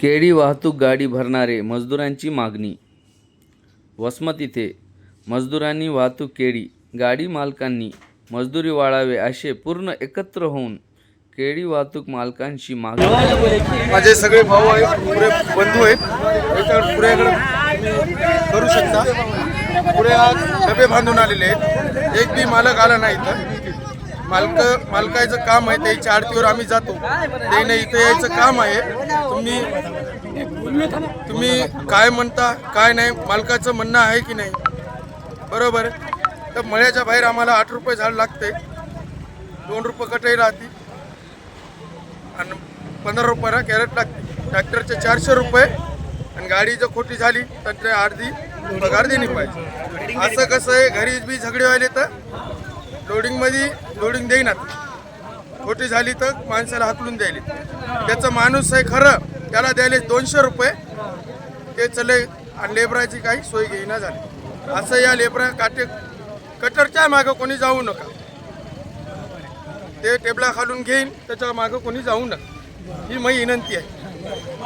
केळी वाहतूक गाडी भरणारे मजदुरांची मागणी. वसमत इथे मजदुरांनी वाहतूक केळी गाडी मालकांनी मजदुरी वाढावे असे पूर्ण एकत्र होऊन केळी वाहतूक मालकांशी मागणी. माझे सगळे भाऊ आहेत पुरे बंधू आहेत. त्याच्यावर पुऱ्याकडे करू शकता. पुरे आज डबे बांधून आलेले आहेत. एक बी मालक आला नाही तर मालक मालकाचं काम आहे त्याच्या आरतीवर आम्ही जातो. त्याने इथं यायचं काम आहे. तुम्ही तुम्ही काय म्हणता काय नाही मालकाचं म्हणणं आहे की नाही? बरोबर. तर मळ्याच्या बाहेर आम्हाला आठ रुपये झाड लागते. दोन रुपये कटही राहते. आणि पंधरा रुपयाला कॅरेट लागते. ट्रॅक्टरचे चारशे रुपये आणि गाडी जर खोटी झाली तर ते अर्धी पगार दिली पाहिजे. असं कसं आहे घरी बी झगडे व्हायले तर लोडिंगमध्ये लोडिंग देईनात खोटी झाली तर माणसाला हाकलून द्यायले. त्याचं माणूस आहे खरं त्याला द्यायले दोनशे रुपये. ते चले आणि लेबराची काही सोय घेईना झाली. असं या लेबरा काटे कटरच्या मागं कोणी जाऊ नका. ते टेबला खालून घेईन त्याच्या मागं कोणी जाऊ नका. ही मग विनंती आहे.